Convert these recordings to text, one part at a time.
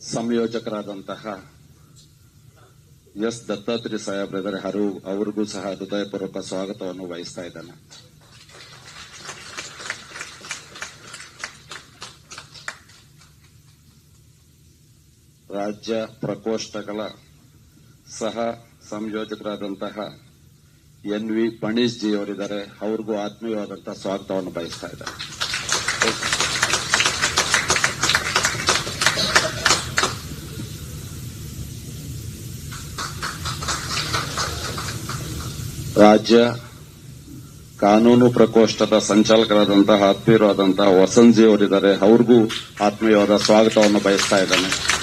ಸಂಯೋಜಕರಾದಂತಹ S Dattatri ಸಾಹೇಬ್ರಿದ್ದಾರೆ ಹರು, ಅವರಿಗೂ ಸಹ ಹೃದಯಪೂರ್ವಕ ಸ್ವಾಗತವನ್ನು ವಹಿಸ್ತಾ ಇದ್ದಾನೆ. ರಾಜ್ಯ ಪ್ರಕೋಷ್ಠಗಳ ಸಹ ಸಂಯೋಜಕರಾದಂತಹ ಎನ್ ವಿ ಪಣೀಶ್ ಜಿ ಅವರಿದ್ದಾರೆ ಅವ್ರಿಗೂ ಆತ್ಮೀಯವಾದಂತಹ ಸ್ವಾಗತವನ್ನು ಬಯಸ್ತಾ ಇದ್ದಾರೆ ರಾಜ್ಯ ಕಾನೂನು ಪ್ರಕೋಷ್ಠದ ಸಂಚಾಲಕರಾದಂತಹ ಆತ್ಮೀಯರಾದಂತಹ ವಸಂತ್ ಜಿ ಅವರಿದ್ದಾರೆ. ಅವ್ರಿಗೂ ಆತ್ಮೀಯವಾದ ಸ್ವಾಗತವನ್ನು ಬಯಸ್ತಾ ಇದ್ದಾನೆ.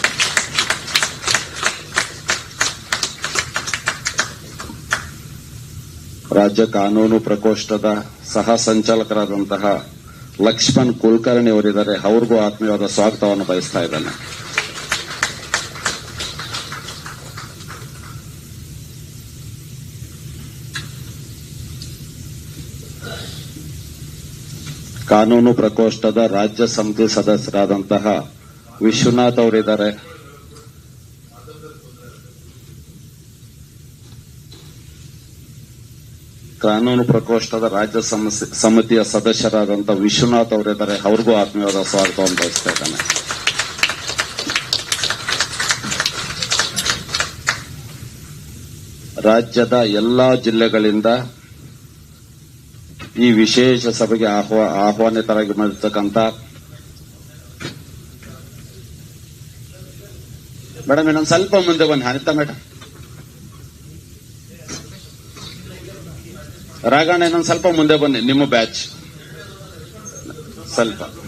ರಾಜ್ಯ ಕಾನೂನು ಪ್ರಕೋಷ್ಠದ ಸಹ ಸಂಚಾಲಕರಾದಂತಹ ಲಕ್ಷ್ಮಣ್ ಕುಲಕರ್ಣಿ ಅವರಿದ್ದಾರೆ. ಅವ್ರಿಗೂ ಆತ್ಮೀಯವಾದ ಸ್ವಾಗತವನ್ನು ಬಯಸ್ತಾ ಇದ್ದಾನೆ. ಕಾನೂನು ಪ್ರಕೋಷ್ಠದ ರಾಜ್ಯ ಸಮಿತಿ ಸದಸ್ಯರಾದಂತಹ ವಿಶ್ವನಾಥ್ ಅವರಿದ್ದಾರೆ. ಕಾನೂನು ಪ್ರಕೋಷ್ಠದ ರಾಜ್ಯ ಸಮಿತಿಯ ಸದಸ್ಯರಾದಂತಹ ವಿಶ್ವನಾಥ್ ಅವರಿದ್ದಾರೆ. ಅವ್ರಿಗೂ ಆತ್ಮೀಯವಾದ ಸ್ವಾಗತವನ್ನು ಬಯಸ್ತಾ ರಾಜ್ಯದ ಎಲ್ಲಾ ಜಿಲ್ಲೆಗಳಿಂದ ಈ ವಿಶೇಷ ಸಭೆಗೆ ಆಹ್ವಾ, ಆಹ್ವಾನಿತರಾಗಿ ಮಾಡಿರ್ತಕ್ಕಂಥ ಮೇಡಮ್, ಇನ್ನೊಂದು ಸ್ವಲ್ಪ ಮುಂದೆ ಬನ್ನಿ. ಅನಿತಾ ಮೇಡಮ್. ರಾಗಣ್ಣ ಇನ್ನೊಂದು ಸ್ವಲ್ಪ ಮುಂದೆ ಬನ್ನಿ. ನಿಮ್ಮ ಬ್ಯಾಚ್. ಸ್ವಲ್ಪ.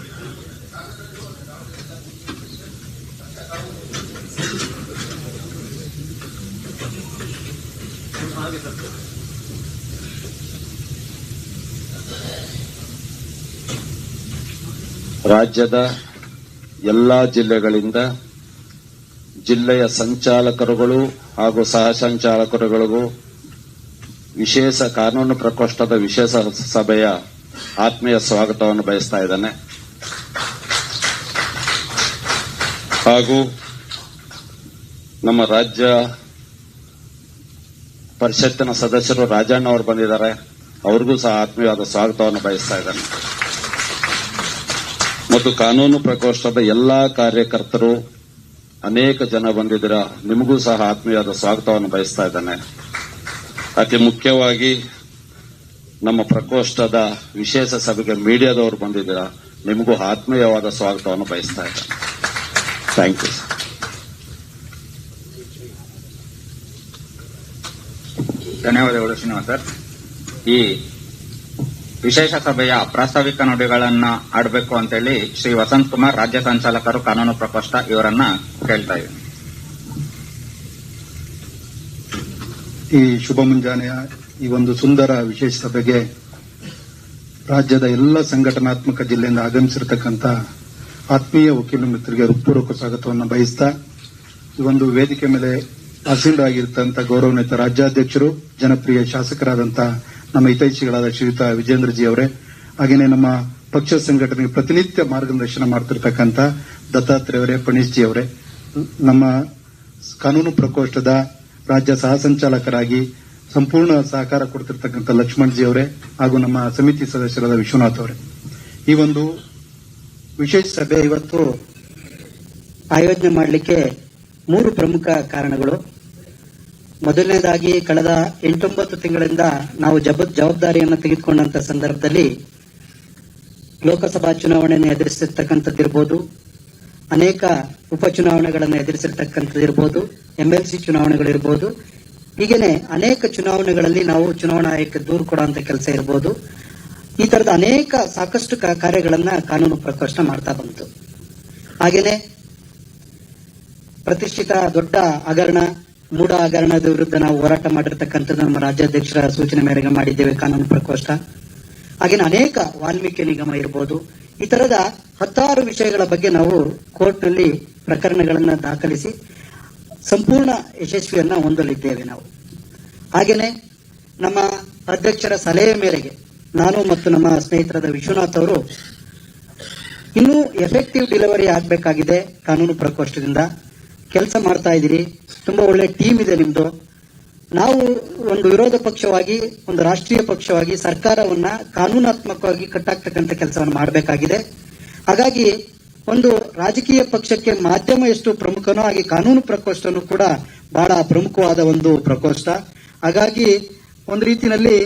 ರಾಜ್ಯದ ಎಲ್ಲಾ ಜಿಲ್ಲೆಗಳಿಂದ ಜಿಲ್ಲೆಯ ಸಂಚಾಲಕರುಗಳು ಹಾಗೂ ಸಹ ಸಂಚಾಲಕರುಗಳಿಗೂ ವಿಶೇಷ ಕಾನೂನು ಪ್ರಕೋಷ್ಠದ ವಿಶೇಷ ಸಭೆಯ ಆತ್ಮೀಯ ಸ್ವಾಗತವನ್ನು ಬಯಸ್ತಾ ಇದ್ದಾನೆ. ಹಾಗೂ ನಮ್ಮ ರಾಜ್ಯ ಪರಿಷತ್ತಿನ ಸದಸ್ಯರು ರಾಜಣ್ಣ ಅವರು ಬಂದಿದ್ದಾರೆ. ಅವ್ರಿಗೂ ಸಹ ಆತ್ಮೀಯವಾದ ಸ್ವಾಗತವನ್ನು ಬಯಸ್ತಾ ಇದ್ದಾನೆ. ಮತ್ತು ಕಾನೂನು ಪ್ರಕೋಷ್ಠದ ಎಲ್ಲಾ ಕಾರ್ಯಕರ್ತರು ಅನೇಕ ಜನ ಬಂದಿದ್ದೀರ. ನಿಮಗೂ ಸಹ ಆತ್ಮೀಯವಾದ ಸ್ವಾಗತವನ್ನು ಬಯಸ್ತಾ ಇದ್ದೇನೆ. ಅತಿ ಮುಖ್ಯವಾಗಿ ನಮ್ಮ ಪ್ರಕೋಷ್ಠದ ವಿಶೇಷ ಸಭೆಗೆ ಮೀಡಿಯಾದವರು ಬಂದಿದ್ದೀರಾ. ನಿಮಗೂ ಆತ್ಮೀಯವಾದ ಸ್ವಾಗತವನ್ನು ಬಯಸ್ತಾ ಇದ್ದೇನೆ. ಥ್ಯಾಂಕ್ ಯು ಧನ್ಯವಾದಗಳು ಶ್ರೀನಿವಾಸ್ ಸರ್. ಈ ವಿಶೇಷ ಸಭೆಯ ಪ್ರಾಸ್ತಾವಿಕ ನುಡಿಗಳನ್ನ ಆಡಬೇಕು ಅಂತೇಳಿ ಶ್ರೀ ವಸಂತ್ ಕುಮಾರ್ ರಾಜ್ಯ ಸಂಚಾಲಕರು ಕಾನೂನು ಪ್ರಕೋಷ್ಠ ಇವರನ್ನ ಕೇಳ್ತಾ ಈ ಶುಭ ಮುಂಜಾನೆಯ ಈ ಒಂದು ಸುಂದರ ವಿಶೇಷ ಸಭೆಗೆ ರಾಜ್ಯದ ಎಲ್ಲ ಸಂಘಟನಾತ್ಮಕ ಜಿಲ್ಲೆಯಿಂದ ಆಗಮಿಸಿರತಕ್ಕಂಥ ಆತ್ಮೀಯ ವಕೀಲ ಮಿತ್ರರಿಗೆ ಹೃತ್ಪೂರ್ವಕ ಸ್ವಾಗತವನ್ನು ಬಯಸ್ತಾ ಈ ಒಂದು ವೇದಿಕೆ ಮೇಲೆ ಆಸೀನರಾಗಿರ್ತಂತ ಗೌರವಾನ್ವಿತ ರಾಜ್ಯಾಧ್ಯಕ್ಷರು, ಜನಪ್ರಿಯ ಶಾಸಕರಾದಂಥ ನಮ್ಮ ಹಿತೈಷಿಗಳಾದ ಶ್ರೀಯುತ ವಿಜೇಂದ್ರ ಜಿ ಅವರೇ ಹಾಗೇನೆ ನಮ್ಮ ಪಕ್ಷ ಸಂಘಟನೆಗೆ ಪ್ರತಿನಿತ್ಯ ಮಾರ್ಗದರ್ಶನ ಮಾಡ್ತಿರ್ತಕ್ಕಂಥ ದತ್ತಾತ್ರೇಯ ಅವರೇ ಪಣೀಶ್ ಜಿ ಅವರೇ, ನಮ್ಮ ಕಾನೂನು ಪ್ರಕೋಷ್ಠದ ರಾಜ್ಯ ಸಹ ಸಂಚಾಲಕರಾಗಿ ಸಂಪೂರ್ಣ ಸಹಕಾರ ಕೊಡ್ತಿರ್ತಕ್ಕಂಥ ಲಕ್ಷ್ಮಣ್ ಜಿ ಅವರೇ ಹಾಗೂ ನಮ್ಮ ಸಮಿತಿ ಸದಸ್ಯರಾದ ವಿಶ್ವನಾಥ್ ಅವರೇ. ಈ ಒಂದು ವಿಶೇಷ ಸಭೆ ಇವತ್ತು ಆಯೋಜನೆ ಮಾಡಲಿಕ್ಕೆ ಮೂರು ಪ್ರಮುಖ ಕಾರಣಗಳು. ಮೊದಲನೇದಾಗಿ ಕಳೆದ ಎಂಟೊಂಬತ್ತು ತಿಂಗಳಿಂದ ನಾವು ಜಬ, ಜವಾಬ್ದಾರಿಯನ್ನು ತೆಗೆದುಕೊಂಡಂತ ಸಂದರ್ಭದಲ್ಲಿ ಲೋಕಸಭಾ ಚುನಾವಣೆಯನ್ನು ಎದುರಿಸಿರ್ತಕ್ಕಂಥದ್ದಿರ್ಬೋದು, ಅನೇಕ ಉಪಚುನಾವಣೆಗಳನ್ನು ಎದುರಿಸಿರ್ತಕ್ಕಂಥದ್ದಿರ್ಬೋದು, ಎಂಎಲ್ಸಿ ಚುನಾವಣೆಗಳಿರ್ಬೋದು, ಹೀಗೇನೆ ಅನೇಕ ಚುನಾವಣೆಗಳಲ್ಲಿ ನಾವು ಚುನಾವಣಾ ಆಯೋಗಕ್ಕೆ ದೂರು ಕೊಡುವಂತ ಕೆಲಸ ಇರ್ಬೋದು. ಈ ತರದ ಅನೇಕ ಸಾಕಷ್ಟು ಕಾರ್ಯಗಳನ್ನ ಕಾನೂನು ಪ್ರಕೋಷ್ಠ ಮಾಡ್ತಾ ಬಂತು. ಹಾಗೇನೆ ಪ್ರತಿಷ್ಠಿತ ದೊಡ್ಡ ಹಗರಣ ಮೂಢ ಹಗರಣದ ವಿರುದ್ಧ ನಾವು ಹೋರಾಟ ಮಾಡಿರ್ತಕ್ಕಂಥದ್ದು ನಮ್ಮ ರಾಜ್ಯಾಧ್ಯಕ್ಷರ ಸೂಚನೆ ಮೇರೆಗೆ ಮಾಡಿದ್ದೇವೆ ಕಾನೂನು ಪ್ರಕೋಷ್ಠ. ಹಾಗೇನೆ ಅನೇಕ ವಾಲ್ಮೀಕಿ ನಿಗಮ ಇರಬಹುದು ಈ ತರದ ಹತ್ತಾರು ವಿಷಯಗಳ ಬಗ್ಗೆ ನಾವು ಕೋರ್ಟ್ನಲ್ಲಿ ಪ್ರಕರಣಗಳನ್ನ ದಾಖಲಿಸಿ ಸಂಪೂರ್ಣ ಯಶಸ್ವಿಯನ್ನ ಹೊಂದಲಿದ್ದೇವೆ ನಾವು. ಹಾಗೇನೆ ನಮ್ಮ ಅಧ್ಯಕ್ಷರ ಸಲಹೆ ಮೇರೆಗೆ ನಾನು ಮತ್ತು ನಮ್ಮ ಸ್ನೇಹಿತರಾದ ವಿಶ್ವನಾಥ್ ಅವರು ಇನ್ನೂ ಎಫೆಕ್ಟಿವ್ ಡೆಲಿವರಿ ಆಗಬೇಕಾಗಿದೆ ಕಾನೂನು ಪ್ರಕೋಷ್ಠದಿಂದ. ಕೆಲಸ ಮಾಡ್ತಾ ಇದ್ದೀರಿ ತುಂಬಾ ಒಳ್ಳೆ ಟೀಮ್ ಇದೆ ನಿಮ್ದು. ನಾವು ಒಂದು ವಿರೋಧ ಪಕ್ಷವಾಗಿ, ಒಂದು ರಾಷ್ಟ್ರೀಯ ಪಕ್ಷವಾಗಿ ಸರ್ಕಾರವನ್ನ ಕಾನೂನಾತ್ಮಕವಾಗಿ ಕಟ್ಟಾಕ್ತಕ್ಕಂಥ ಕೆಲಸವನ್ನು ಮಾಡಬೇಕಾಗಿದೆ. ಹಾಗಾಗಿ ಒಂದು ರಾಜಕೀಯ ಪಕ್ಷಕ್ಕೆ ಮಾಧ್ಯಮ ಎಷ್ಟು ಪ್ರಮುಖನೋ ಹಾಗೆ ಕಾನೂನು ಪ್ರಕೋಷ್ಠನೂ ಕೂಡ ಬಹಳ ಪ್ರಮುಖವಾದ ಒಂದು ಪ್ರಕೋಷ್ಠ. ಹಾಗಾಗಿ ಒಂದು ರೀತಿಯಲ್ಲಿ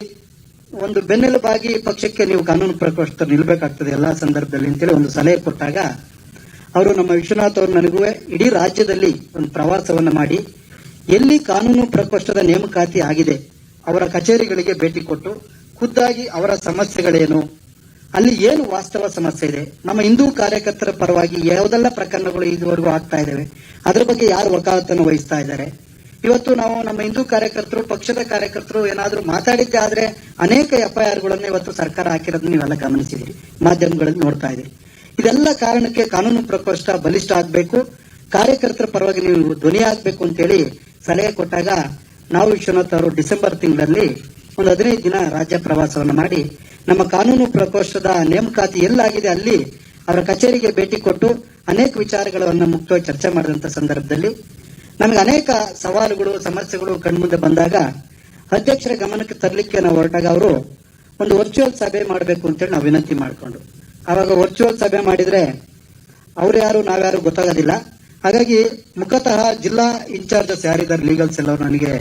ಒಂದು ಬೆನ್ನೆಲುಬಾಗಿ ಪಕ್ಷಕ್ಕೆ ನೀವು ಕಾನೂನು ಪ್ರಕೋಷ್ಠ ನಿಲ್ಬೇಕಾಗ್ತದೆ ಎಲ್ಲಾ ಸಂದರ್ಭದಲ್ಲಿ ಅಂತೇಳಿ ಒಂದು ಸಲಹೆ ಕೊಟ್ಟಾಗ ಅವರು ನಮ್ಮ ವಿಶ್ವನಾಥ್ ಅವರು ನನಗೂ ಇಡೀ ರಾಜ್ಯದಲ್ಲಿ ಒಂದು ಪ್ರವಾಸವನ್ನ ಮಾಡಿ, ಎಲ್ಲಿ ಕಾನೂನು ಪ್ರಕೋಷ್ಠದ ನೇಮಕಾತಿ ಆಗಿದೆ, ಅವರ ಕಚೇರಿಗಳಿಗೆ ಭೇಟಿ ಕೊಟ್ಟು, ಖುದ್ದಾಗಿ ಅವರ ಸಮಸ್ಯೆಗಳೇನು, ಅಲ್ಲಿ ಏನು ವಾಸ್ತವ ಸಮಸ್ಯೆ ಇದೆ, ನಮ್ಮ ಹಿಂದೂ ಕಾರ್ಯಕರ್ತರ ಪರವಾಗಿ ಯಾವುದೆಲ್ಲ ಪ್ರಕರಣಗಳು ಇದುವರೆಗೂ ಆಗ್ತಾ ಇದ್ದಾವೆ ಅದರ ಬಗ್ಗೆ ಯಾರು ವಕಾಲತನ್ನು ವಹಿಸ್ತಾ ಇದ್ದಾರೆ. ಇವತ್ತು ನಾವು ನಮ್ಮ ಹಿಂದೂ ಕಾರ್ಯಕರ್ತರು, ಪಕ್ಷದ ಕಾರ್ಯಕರ್ತರು ಏನಾದರೂ ಮಾತಾಡಿದ್ದೆ ಆದರೆ ಅನೇಕ ಎಫ್ಐಆರ್ಗಳನ್ನು ಇವತ್ತು ಸರ್ಕಾರ ಹಾಕಿರೋದನ್ನ ನೀವೆಲ್ಲ ಗಮನಿಸಿದ್ದೀರಿ, ಮಾಧ್ಯಮಗಳಲ್ಲಿ ನೋಡ್ತಾ ಇದ್ದೀರಿ. ಇದೆಲ್ಲ ಕಾರಣಕ್ಕೆ ಕಾನೂನು ಪ್ರಕೋಷ್ಠ ಬಲಿಷ್ಠ ಆಗಬೇಕು. ಕಾರ್ಯಕರ್ತರ ಪರವಾಗಿ ನೀವು ಧ್ವನಿ ಆಗ್ಬೇಕು ಅಂತೇಳಿ ಸಲಹೆ ಕೊಟ್ಟಾಗ ನಾವು ವಿಶ್ವನಾಥ್ ಅವರು ಡಿಸೆಂಬರ್ ತಿಂಗಳಲ್ಲಿ ಒಂದು ಹದಿನೈದು ದಿನ ರಾಜ್ಯ ಪ್ರವಾಸವನ್ನು ಮಾಡಿ ನಮ್ಮ ಕಾನೂನು ಪ್ರಕೋಷ್ಠದ ನೇಮಕಾತಿ ಎಲ್ಲಾಗಿದೆ ಅಲ್ಲಿ ಅವರ ಕಚೇರಿಗೆ ಭೇಟಿ ಕೊಟ್ಟು ಅನೇಕ ವಿಚಾರಗಳನ್ನು ಮುಕ್ತವಾಗಿ ಚರ್ಚೆ ಮಾಡಿದಂತ ಸಂದರ್ಭದಲ್ಲಿ ನಮಗೆ ಅನೇಕ ಸವಾಲುಗಳು, ಸಮಸ್ಯೆಗಳು ಕಣ್ಮುಂದೆ ಬಂದಾಗ ಅಧ್ಯಕ್ಷರ ಗಮನಕ್ಕೆ ತರಲಿಕ್ಕೆ ನಾವು ಹೊರಟಾಗ ಅವರು ಒಂದು ವರ್ಚುವಲ್ ಸಭೆ ಮಾಡಬೇಕು ಅಂತೇಳಿ ನಾವು ವಿನಂತಿ ಮಾಡಿಕೊಂಡು ಆವಾಗ ವರ್ಚುವಲ್ ಸಭೆ ಮಾಡಿದ್ರೆ ಅವ್ರು ಯಾರು ನಾವ್ಯಾರು ಗೊತ್ತಾಗೋದಿಲ್ಲ. ಹಾಗಾಗಿ ಮುಖತಃ ಜಿಲ್ಲಾ ಇನ್ಚಾರ್ಜಸ್ ಯಾರಿದ್ದಾರೆ ಲೀಗಲ್ಸ್ ಎಲ್ಲ ನನಗೆ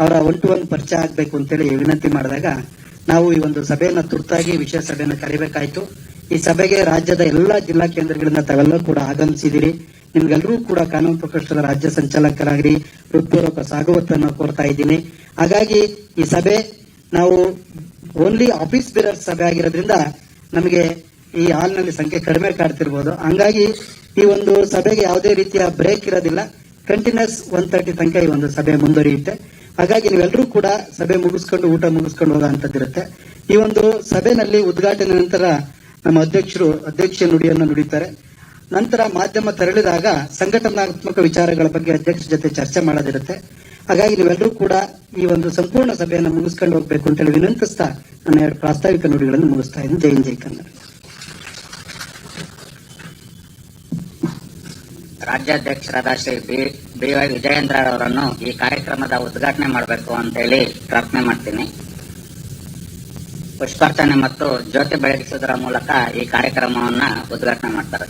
ಅವರ ಒನ್ ಟು ಒನ್ ಪರಿಚಯ ಆಗಬೇಕು ಅಂತೇಳಿ ವಿನಂತಿ ಮಾಡಿದಾಗ ನಾವು ಈ ಒಂದು ಸಭೆಯನ್ನು ತುರ್ತಾಗಿ ವಿಶೇಷ ಸಭೆಯನ್ನು ಕರಿಬೇಕಾಯ್ತು. ಈ ಸಭೆಗೆ ರಾಜ್ಯದ ಎಲ್ಲಾ ಜಿಲ್ಲಾ ಕೇಂದ್ರಗಳಿಂದ ತಾವೆಲ್ಲರೂ ಕೂಡ ಆಗಮಿಸಿದಿರಿ. ನಿಮ್ಗೆಲ್ಲರೂ ಕೂಡ ಕಾನೂನು ಪ್ರಕೋಷ್ಠದ ರಾಜ್ಯ ಸಂಚಾಲಕರಾಗಿರಿ. ಹೃತ್ಪೂರ್ವಕ ಸ್ವಾಗತವನ್ನು ಕೋರ್ತಾ ಇದ್ದೀನಿ. ಹಾಗಾಗಿ ಈ ಸಭೆ ನಾವು ಓನ್ಲಿ ಆಫೀಸ್ ಬೇರರ್ ಸಭೆ ಆಗಿರೋದ್ರಿಂದ ನಮಗೆ ಈ ಹಾಲ್ನಲ್ಲಿ ಸಂಖ್ಯೆ ಕಡಿಮೆ ಕಾಡ್ತಿರ್ಬೋದು. ಹಂಗಾಗಿ ಈ ಒಂದು ಸಭೆಗೆ ಯಾವುದೇ ರೀತಿಯ ಬ್ರೇಕ್ ಇರೋದಿಲ್ಲ. ಕಂಟಿನ್ಯೂಸ್ ಒನ್ ತರ್ಟಿ ತನಕ ಈ ಒಂದು ಸಭೆ ಮುಂದುವರಿಯುತ್ತೆ. ಹಾಗಾಗಿ ನೀವೆಲ್ಲರೂ ಕೂಡ ಸಭೆ ಮುಗಿಸ್ಕೊಂಡು ಊಟ ಮುಗಿಸ್ಕೊಂಡು ಹೋಗುವಂತದ್ದಿರುತ್ತೆ ಈ ಒಂದು ಸಭೆನಲ್ಲಿ ಉದ್ಘಾಟನೆ ನಂತರ ನಮ್ಮ ಅಧ್ಯಕ್ಷರು ಅಧ್ಯಕ್ಷ ನುಡಿಯನ್ನು ನುಡಿತಾರೆ. ನಂತರ ಮಾಧ್ಯಮ ತೆರಳಿದಾಗ ಸಂಘಟನಾತ್ಮಕ ವಿಚಾರಗಳ ಬಗ್ಗೆ ಅಧ್ಯಕ್ಷರ ಜೊತೆ ಚರ್ಚೆ ಮಾಡೋದಿರುತ್ತೆ. ಹಾಗಾಗಿ ನೀವೆಲ್ಲರೂ ಕೂಡ ಈ ಒಂದು ಸಂಪೂರ್ಣ ಸಭೆಯನ್ನು ಮುಗಿಸ್ಕೊಂಡು ಹೋಗಬೇಕು ಅಂತೇಳಿ ವಿನಂತಿಸ್ತಾ ನನ್ನ ಎರಡು ಪ್ರಾಸ್ತಾವಿಕ ನುಡಿಗಳನ್ನು ಮುಗಿಸ್ತಾ ಇದ್ದೀನಿ. ಜೈ ಜೈ ಕನ್ನಡ. ರಾಜ್ಯಾಧ್ಯಕ್ಷರಾದ ಶ್ರೀ ಬಿ ವೈ ವಿಜಯೇಂದ್ರ ಅವರನ್ನು ಈ ಕಾರ್ಯಕ್ರಮದ ಉದ್ಘಾಟನೆ ಮಾಡಬೇಕು ಅಂತ ಹೇಳಿ ಪ್ರಾರ್ಥನೆ ಮಾಡ್ತೀನಿ. ಪುಷ್ಪಾರ್ಚನೆ ಮತ್ತು ಜ್ಯೋತಿ ಬೆಳಗಿಸುವುದರ ಮೂಲಕ ಈ ಕಾರ್ಯಕ್ರಮವನ್ನ ಉದ್ಘಾಟನೆ ಮಾಡ್ತಾರೆ.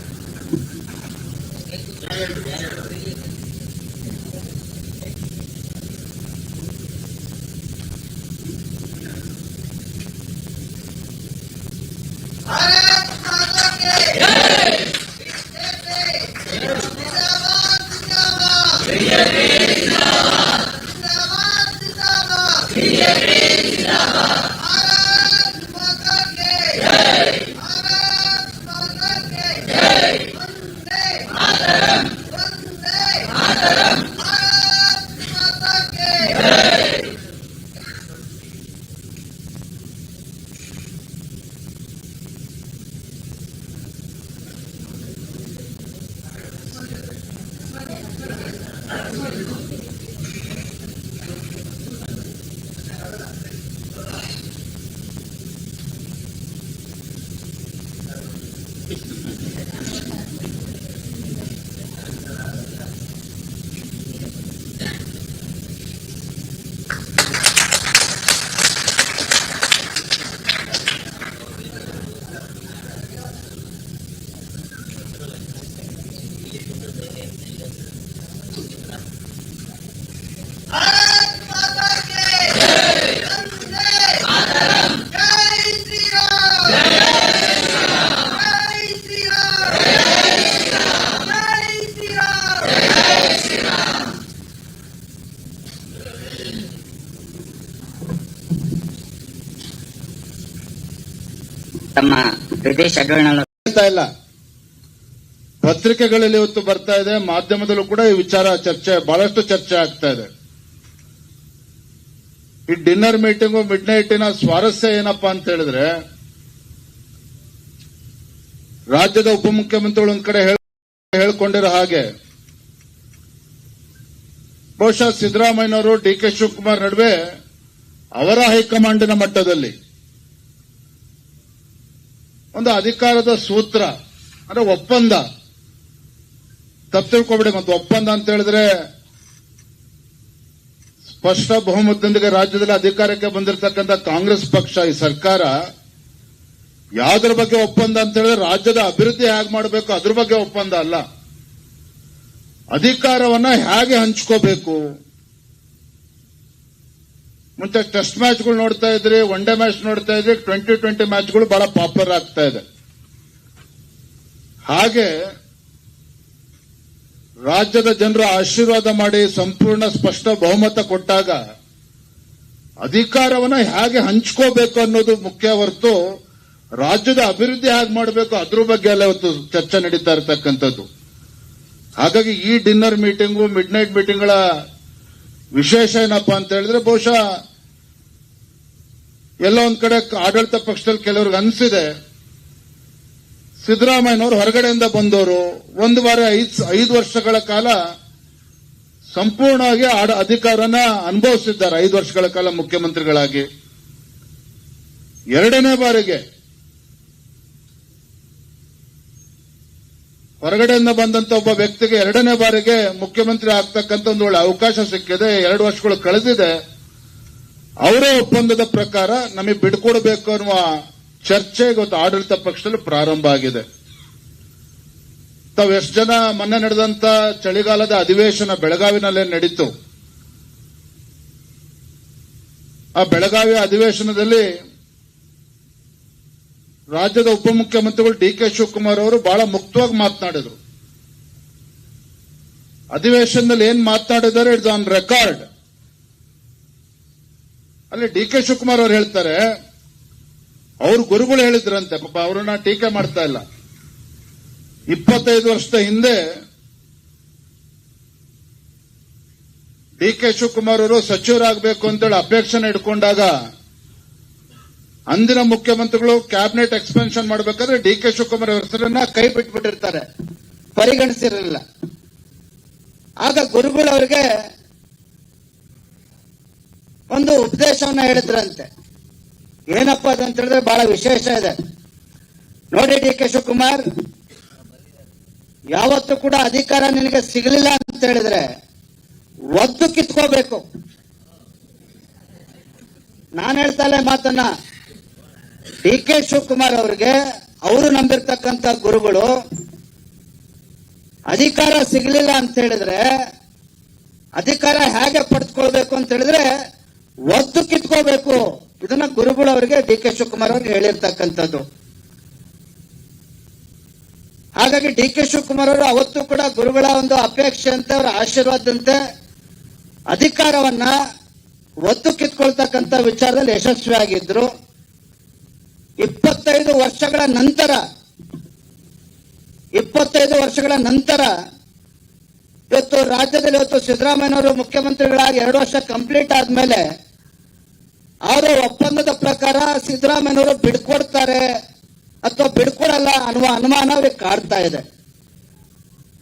ತಮ್ಮ ಆಗ್ತಾ ಇಲ್ಲ. ಪತ್ರಿಕೆಗಳಲ್ಲಿ ಇವತ್ತು ಬರ್ತಾ ಇದೆ, ಮಾಧ್ಯಮದಲ್ಲೂ ಕೂಡ ಈ ವಿಚಾರ ಚರ್ಚೆ, ಬಹಳಷ್ಟು ಚರ್ಚೆ ಆಗ್ತಾ ಇದೆ. ಈ ಡಿನ್ನರ್ ಮೀಟಿಂಗ್ ಮಿಡ್ ನೈಟಿನ ಸ್ವಾರಸ್ಯ ಏನಪ್ಪಾ ಅಂತ ಹೇಳಿದ್ರೆ, ರಾಜ್ಯದ ಉಪಮುಖ್ಯಮಂತ್ರಿಗಳು ಒಂದ್ ಕಡೆ ಹೇಳ್ಕೊಂಡಿರೋ ಹಾಗೆ, ಬಹುಶಃ ಸಿದ್ದರಾಮಯ್ಯನವರು ಡಿ ಕೆ ಶಿವಕುಮಾರ್ ನಡುವೆ ಅವರ ಹೈಕಮಾಂಡಿನ ಮಟ್ಟದಲ್ಲಿ ಒಂದು ಅಧಿಕಾರದ ಸೂತ್ರ, ಅಂದ್ರೆ ಒಪ್ಪಂದ. ತಪ್ಪು ತಿಳ್ಕೊಬೇಡಿ, ಮತ್ತು ಒಪ್ಪಂದ ಅಂತ ಹೇಳಿದ್ರೆ ಸ್ಪಷ್ಟ ಬಹುಮತದೊಂದಿಗೆ ರಾಜ್ಯದಲ್ಲಿ ಅಧಿಕಾರಕ್ಕೆ ಬಂದಿರತಕ್ಕಂಥ ಕಾಂಗ್ರೆಸ್ ಪಕ್ಷ, ಈ ಸರ್ಕಾರ ಯಾವ್ದ್ರ ಬಗ್ಗೆ ಒಪ್ಪಂದ ಅಂತ ಹೇಳಿದ್ರೆ ರಾಜ್ಯದ ಅಭಿವೃದ್ಧಿ ಹೇಗೆ ಮಾಡಬೇಕು, ಅದ್ರ ಬಗ್ಗೆ ಒಪ್ಪಂದ ಅಲ್ಲ. ಅಧಿಕಾರವನ್ನ ಹೇಗೆ ಹಂಚ್ಕೋಬೇಕು? ಮುಂಚೆ ಟೆಸ್ಟ್ ಮ್ಯಾಚ್ಗಳು ನೋಡ್ತಾ ಇದ್ರಿ ಒನ್ ಡೇ ಮ್ಯಾಚ್ ನೋಡ್ತಾ ಇದ್ರಿ ಟ್ವೆಂಟಿ ಟ್ವೆಂಟಿ ಮ್ಯಾಚ್ಗಳು ಬಹಳ ಪಾಪ್ಯುಲರ್ ಆಗ್ತಾ ಇದೆ. ಹಾಗೆ ರಾಜ್ಯದ ಜನರು ಆಶೀರ್ವಾದ ಮಾಡಿ ಸಂಪೂರ್ಣ ಸ್ಪಷ್ಟ ಬಹುಮತ ಕೊಟ್ಟಾಗ ಅಧಿಕಾರವನ್ನು ಹೇಗೆ ಹಂಚ್ಕೋಬೇಕು ಅನ್ನೋದು ಮುಖ್ಯ ಹೊರತು ರಾಜ್ಯದ ಅಭಿವೃದ್ಧಿ ಹೇಗೆ ಮಾಡಬೇಕು ಅದ್ರ ಬಗ್ಗೆ ಎಲ್ಲ ಇವತ್ತು ಚರ್ಚೆ ನಡೀತಾ ಇರತಕ್ಕಂಥದ್ದು. ಹಾಗಾಗಿ ಈ ಡಿನ್ನರ್ ಮೀಟಿಂಗು ಮಿಡ್ ನೈಟ್ ಮೀಟಿಂಗ್ಗಳ ವಿಶೇಷ ಏನಪ್ಪಾ ಅಂತ ಹೇಳಿದ್ರೆ ಬಹುಶಃ ಎಲ್ಲೋ ಒಂದ್ ಕಡೆ ಆಡಳಿತ ಪಕ್ಷದಲ್ಲಿ ಕೆಲವ್ರಿಗೆ ಅನ್ಸಿದೆ. ಸಿದ್ದರಾಮಯ್ಯನವರು ಹೊರಗಡೆಯಿಂದ ಬಂದವರು. ಒಂದು ವಾರ ಐದ್ ವರ್ಷಗಳ ಕಾಲ ಸಂಪೂರ್ಣವಾಗಿ ಅಧಿಕಾರನ ಅನುಭವಿಸಿದ್ದಾರೆ. ಐದು ವರ್ಷಗಳ ಕಾಲ ಮುಖ್ಯಮಂತ್ರಿಗಳಾಗಿ. ಎರಡನೇ ಬಾರಿಗೆ ಹೊರಗಡೆಯಿಂದ ಬಂದಂತ ಒಬ್ಬ ವ್ಯಕ್ತಿಗೆ ಎರಡನೇ ಬಾರಿಗೆ ಮುಖ್ಯಮಂತ್ರಿ ಆಗ್ತಕ್ಕಂಥ ಒಂದು ಒಳ್ಳೆ ಅವಕಾಶ ಸಿಕ್ಕಿದೆ. ಎರಡು ವರ್ಷಗಳು ಕಳೆದಿದೆ. ಅವರೇ ಒಪ್ಪಂದದ ಪ್ರಕಾರ ನಮಗೆ ಬಿಡ್ಕೊಡ್ಬೇಕು ಅನ್ನುವ ಚರ್ಚೆ ಇವತ್ತು ಆಡಳಿತ ಪಕ್ಷದಲ್ಲಿ ಪ್ರಾರಂಭ ಆಗಿದೆ. ತಾವು ಎಷ್ಟು ಜನ ಮೊನ್ನೆ ನಡೆದಂತ ಚಳಿಗಾಲದ ಅಧಿವೇಶನ ಬೆಳಗಾವಿನಲ್ಲೇ ನಡೀತು. ಆ ಬೆಳಗಾವಿ ಅಧಿವೇಶನದಲ್ಲಿ ರಾಜ್ಯದ ಉಪಮುಖ್ಯಮಂತ್ರಿಗಳು ಡಿ ಕೆ ಶಿವಕುಮಾರ್ ಅವರು ಬಹಳ ಮುಕ್ತವಾಗಿ ಮಾತನಾಡಿದರು. ಅಧಿವೇಶನದಲ್ಲಿ ಏನ್ ಮಾತನಾಡಿದ್ದಾರೆ, ಇಟ್ಸ್ ಆನ್ ರೆಕಾರ್ಡ್. ಅಲ್ಲಿ ಡಿ ಕೆ ಶಿವಕುಮಾರ್ ಅವರು ಹೇಳ್ತಾರೆ, ಅವ್ರ ಗುರುಗಳು ಹೇಳಿದ್ರಂತೆ, ಪಾಪ ಅವ್ರನ್ನ ಟೀಕೆ ಮಾಡ್ತಾ ಇಲ್ಲ. ಇಪ್ಪತ್ತೈದು ವರ್ಷದ ಹಿಂದೆ ಡಿ ಕೆ ಶಿವಕುಮಾರ್ ಅವರು ಸಚಿವರಾಗಬೇಕು ಅಂತೇಳಿ ಅಪೇಕ್ಷೆನ ಇಟ್ಕೊಂಡಾಗ ಅಂದಿನ ಮುಖ್ಯಮಂತ್ರಿಗಳು ಕ್ಯಾಬಿನೆಟ್ ಎಕ್ಸ್ಪೆನ್ಷನ್ ಮಾಡಬೇಕಾದ್ರೆ ಡಿ ಕೆ ಶಿವಕುಮಾರ್ ಹೆಸರನ್ನ ಕೈ ಬಿಟ್ಬಿಟ್ಟಿರ್ತಾರೆ. ಪರಿಗಣಿಸಿರಲಿಲ್ಲ. ಆಗ ಗುರುಗಳು ಅವರಿಗೆ ಒಂದು ಉಪದೇಶವನ್ನ ಹೇಳಿದ್ರಂತೆ. ಏನಪ್ಪ ಅದಂತ ಹೇಳಿದ್ರೆ ಬಹಳ ವಿಶೇಷ ಇದೆ. ನೋಡಿ ಡಿ ಕೆ ಶಿವಕುಮಾರ್, ಯಾವತ್ತೂ ಕೂಡ ಅಧಿಕಾರ ನಿನಗೆ ಸಿಗಲಿಲ್ಲ ಅಂತ ಹೇಳಿದ್ರೆ ಒದ್ದು ಕಿತ್ಕೋಬೇಕು. ನಾನು ಹೇಳ್ತಾ ಮಾತನ್ನ ಡಿ ಕೆ ಶಿವಕುಮಾರ್ ಅವರಿಗೆ, ಅವರು ನಂಬಿರ್ತಕ್ಕಂಥ ಗುರುಗಳು, ಅಧಿಕಾರ ಸಿಗಲಿಲ್ಲ ಅಂತ ಹೇಳಿದ್ರೆ, ಅಧಿಕಾರ ಹೇಗೆ ಪಡೆದುಕೊಳ್ಬೇಕು ಅಂತ ಹೇಳಿದ್ರೆ ಒತ್ತು ಕಿತ್ಕೋಬೇಕು. ಇದನ್ನ ಗುರುಗಳು ಅವರಿಗೆ ಡಿ ಕೆ ಶಿವಕುಮಾರ್ ಅವ್ರಿಗೆ ಹೇಳಿರ್ತಕ್ಕಂಥದ್ದು. ಹಾಗಾಗಿ ಡಿ ಕೆ ಶಿವಕುಮಾರ್ ಅವರು ಅವತ್ತು ಕೂಡ ಗುರುಗಳ ಒಂದು ಅಪೇಕ್ಷೆ ಅಂತ, ಅವರ ಆಶೀರ್ವಾದಂತೆ ಅಧಿಕಾರವನ್ನ ಒತ್ತು ಕಿತ್ಕೊಳ್ತಕ್ಕಂಥ ವಿಚಾರದಲ್ಲಿ ಯಶಸ್ವಿಯಾಗಿದ್ರು ಇಪ್ಪತ್ತೈದು ವರ್ಷಗಳ ನಂತರ, ಇಪ್ಪತ್ತೈದು ವರ್ಷಗಳ ನಂತರ ಇವತ್ತು ರಾಜ್ಯದಲ್ಲಿ ಇವತ್ತು ಸಿದ್ದರಾಮಯ್ಯನವರು ಮುಖ್ಯಮಂತ್ರಿಗಳಾಗಿ ಎರಡು ವರ್ಷ ಕಂಪ್ಲೀಟ್ ಆದ್ಮೇಲೆ ಅವರ ಒಪ್ಪಂದದ ಪ್ರಕಾರ ಸಿದ್ದರಾಮಯ್ಯನವರು ಬಿಡ್ಕೊಡ್ತಾರೆ ಅಥವಾ ಬಿಡ್ಕೊಡಲ್ಲ ಅನ್ನುವ ಅನುಮಾನ ಅವ್ರಿಗೆ ಕಾಡ್ತಾ ಇದೆ.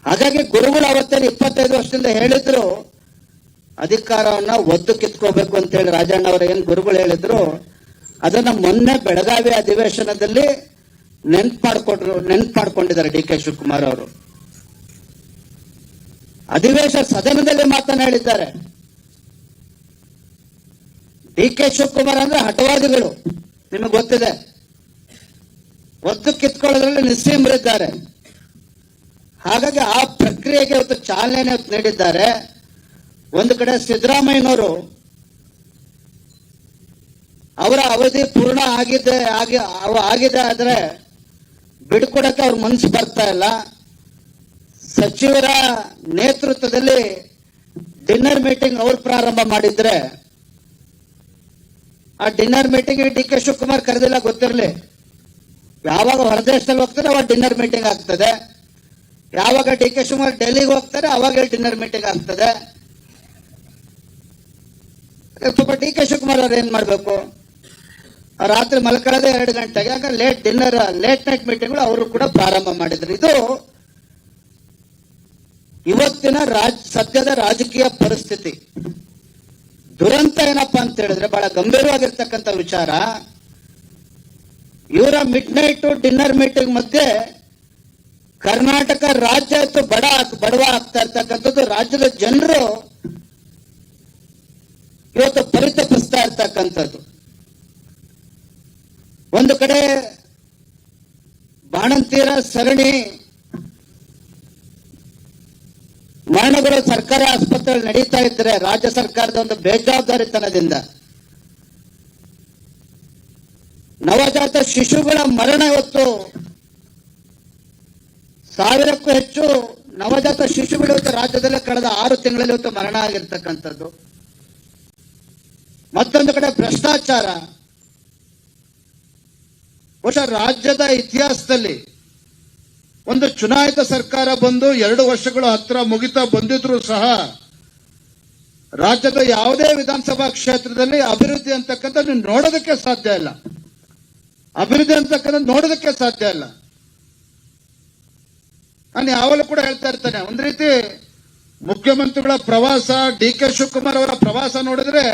ಹಾಗಾಗಿ ಗುರುಗಳು ಅವತ್ತೇನು ಇಪ್ಪತ್ತೈದು ವರ್ಷದಿಂದ ಹೇಳಿದ್ರು, ಅಧಿಕಾರವನ್ನ ಒದ್ದು ಕಿತ್ಕೋಬೇಕು ಅಂತ ಹೇಳಿ ರಾಜಣ್ಣ ಅವರು ಏನ್ ಗುರುಗಳು ಹೇಳಿದ್ರು, ಅದನ್ನ ಮೊನ್ನೆ ಬೆಳಗಾವಿ ಅಧಿವೇಶನದಲ್ಲಿ ನೆನ್ಪು ಮಾಡ್ಕೊಟ್ರು ನೆನ್ಪು ಮಾಡ್ಕೊಂಡಿದ್ದಾರೆ ಡಿ ಕೆ ಶಿವಕುಮಾರ್ ಅವರು. ಅಧಿವೇಶನ ಸದನದಲ್ಲಿ ಮಾತನಾಡಿದ್ದಾರೆ ಡಿ ಕೆ ಶಿವಕುಮಾರ್ ಅಂದ್ರೆ ಹಠವಾದಿಗಳು. ನಿಮಗೆ ಗೊತ್ತಿದೆ. ಒತ್ತು ಕಿತ್ಕೊಳ್ಳೋದ್ರಲ್ಲಿ ನಿಸ್ಸೀಮರಿದ್ದಾರೆ. ಹಾಗಾಗಿ ಆ ಪ್ರಕ್ರಿಯೆಗೆ ಇವತ್ತು ಚಾಲನೆ ನೀಡಿದ್ದಾರೆ. ಒಂದು ಕಡೆ ಸಿದ್ದರಾಮಯ್ಯನವರು ಅವರ ಅವಧಿ ಪೂರ್ಣ ಆಗಿದೆ, ಆಗಿ ಆಗಿದೆ ಆದ್ರೆ ಬಿಡ್ಕೊಡಕ್ಕೆ ಅವ್ರ ಮನಸ್ಸು ಬರ್ತಾ ಇಲ್ಲ. ಸಚಿವರ ನೇತೃತ್ವದಲ್ಲಿ ಡಿನ್ನರ್ ಮೀಟಿಂಗ್ ಅವ್ರು ಪ್ರಾರಂಭ ಮಾಡಿದ್ರೆ ಆ dinner meeting D K Shivakumar ಕರೆದಿಲ್ಲ ಗೊತ್ತಿರಲಿ. ಯಾವಾಗ ಹೊರದೇಶದಲ್ಲಿ ಹೋಗ್ತಾರೆ, ಅವಾಗ ಡಿನ್ನರ್ ಮೀಟಿಂಗ್ ಆಗ್ತದೆ. ಯಾವಾಗ ಡಿ ಕೆ ಶಿವಕುಮಾರ್ ಡೆಲ್ಲಿಗೆ ಹೋಗ್ತಾರೆ, ಅವಾಗ ಡಿನ್ನರ್ ಮೀಟಿಂಗ್ ಆಗ್ತದೆ. ಸ್ವಲ್ಪ ಡಿ ಕೆ ಶಿವಕುಮಾರ್ ಅವ್ರು ಏನ್ ಮಾಡ್ಬೇಕು? ರಾತ್ರಿ ಮಲ್ಕೊಳ್ಳೋದೇ ಎರಡು ಗಂಟೆಗೆ, ಯಾಕಂದ್ರೆ ಲೇಟ್ ಡಿನ್ನರ್ ಲೇಟ್ ನೈಟ್ ಮೀಟಿಂಗ್ಗಳು ಅವರು ಕೂಡ ಪ್ರಾರಂಭ ಮಾಡಿದ್ರು. ಇದು ಇವತ್ತಿನ ರಾಜ್, ಸದ್ಯದ ರಾಜಕೀಯ ಪರಿಸ್ಥಿತಿ. ದುರಂತ ಏನಪ್ಪಾ ಅಂತ ಹೇಳಿದ್ರೆ ಬಹಳ ಗಂಭೀರವಾಗಿರ್ತಕ್ಕಂಥ ವಿಚಾರ. ಇವರ ಮಿಡ್ ನೈಟ್ ಡಿನ್ನರ್ ಮೀಟಿಂಗ್ ಮಧ್ಯೆ ಕರ್ನಾಟಕ ರಾಜ್ಯ ಬಡ ಬಡವ ಆಗ್ತಾ ಇರ್ತಕ್ಕಂಥದ್ದು ರಾಜ್ಯದ ಜನರು ಇವತ್ತು ಪರಿತಪಿಸ್ತಾ ಇರ್ತಕ್ಕಂಥದ್ದು. ಒಂದು ಕಡೆ ಬಾಣಂತೀರ ಸರಣಿ ಮರಣಗಳು ಸರ್ಕಾರಿ ಆಸ್ಪತ್ರೆ ನಡೀತಾ ಇದ್ರೆ ರಾಜ್ಯ ಸರ್ಕಾರದ ಒಂದು ಬೇಜವಾಬ್ದಾರಿತನದಿಂದ ನವಜಾತ ಶಿಶುಗಳ ಮರಣ ಇವತ್ತು ಸಾವಿರಕ್ಕೂ ಹೆಚ್ಚು ನವಜಾತ ಶಿಶುಗಳು ಇವತ್ತು ರಾಜ್ಯದಲ್ಲಿ ಕಳೆದ ಆರು ತಿಂಗಳಲ್ಲಿ ಇವತ್ತು ಮರಣ ಆಗಿರ್ತಕ್ಕಂಥದ್ದು. ಮತ್ತೊಂದು ಕಡೆ ಭ್ರಷ್ಟಾಚಾರ. ಬಹುಶಃ ರಾಜ್ಯದ ಇತಿಹಾಸದಲ್ಲಿ ಒಂದು ಚುನಾಯಿತ ಸರ್ಕಾರ ಬಂದು ಎರಡು ವರ್ಷಗಳು ಹತ್ರ ಮುಗಿತಾ ಬಂದಿದ್ರು ಸಹ ರಾಜ್ಯದ ಯಾವುದೇ ವಿಧಾನಸಭಾ ಕ್ಷೇತ್ರದಲ್ಲಿ ಅಭಿವೃದ್ಧಿ ಅಂತಕ್ಕಂಥದ್ದು ನೋಡೋದಕ್ಕೆ ಸಾಧ್ಯ ಇಲ್ಲ. ಅಭಿವೃದ್ಧಿ ಅಂತಕ್ಕಂಥದ್ದು ನೋಡೋದಕ್ಕೆ ಸಾಧ್ಯ ಇಲ್ಲ. ನಾನು ಯಾವಾಗಲೂ ಕೂಡ ಹೇಳ್ತಾ ಇರ್ತೇನೆ, ಒಂದ್ ರೀತಿ ಮುಖ್ಯಮಂತ್ರಿಗಳ ಪ್ರವಾಸ, ಡಿ ಕೆ ಶಿವಕುಮಾರ್ ಅವರ ಪ್ರವಾಸ ನೋಡಿದ್ರೆ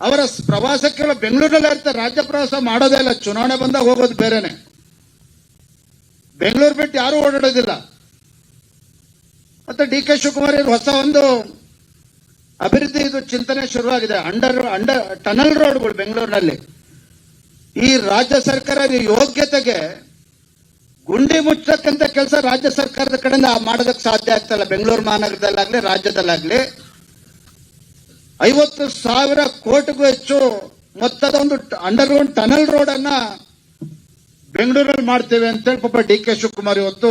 ಅವರ ಪ್ರವಾಸ ಪ್ರವಾಸಕ್ಕೆ ಬೆಂಗಳೂರಿನಲ್ಲಿ ಇರ್ತಾರೆ, ರಾಜ್ಯ ಪ್ರವಾಸ ಮಾಡೋದೇ ಇಲ್ಲ, ಚುನಾವಣೆ ಬಂದಾಗ ಹೋಗೋದು ಬೇರೆನೆ. ಬೆಂಗಳೂರು ಬಿಟ್ಟು ಯಾರು ಓಡಾಡೋದಿಲ್ಲ. ಮತ್ತೆ ಡಿ ಕೆ ಶಿವಕುಮಾರ್ ಇವರು ಹೊಸ ಒಂದು ಅಭಿವೃದ್ಧಿ ಇದು ಚಿಂತನೆ ಶುರುವಾಗಿದೆ. ಅಂಡರ್ ಅಂಡರ್, ಟನಲ್ ರೋಡ್ಗಳು ಬೆಂಗಳೂರಿನಲ್ಲಿ. ಈ ರಾಜ್ಯ ಸರ್ಕಾರ ಯೋಗ್ಯತೆಗೆ ಗುಂಡಿ ಮುಚ್ಚತಕ್ಕಂಥ ಕೆಲಸ ರಾಜ್ಯ ಸರ್ಕಾರದ ಕಡೆಯಿಂದ ಮಾಡೋದಕ್ಕೆ ಸಾಧ್ಯ ಆಗ್ತಲ್ಲ. ಬೆಂಗಳೂರು ಮಹಾನಗರದಲ್ಲಾಗಲಿ, ರಾಜ್ಯದಲ್ಲಾಗಲಿ. ಐವತ್ತು ಸಾವಿರ ಕೋಟಿಗೂ ಹೆಚ್ಚು ಮೊತ್ತದ ಒಂದು ಅಂಡರ್ಗ್ರೌಂಡ್ ಟನಲ್ ರೋಡ್ ಬೆಂಗಳೂರಲ್ಲಿ ಮಾಡ್ತೇವೆ ಅಂತೇಳಿ ಪಾಪ ಡಿ ಕೆ ಶಿವಕುಮಾರ್ ಇವತ್ತು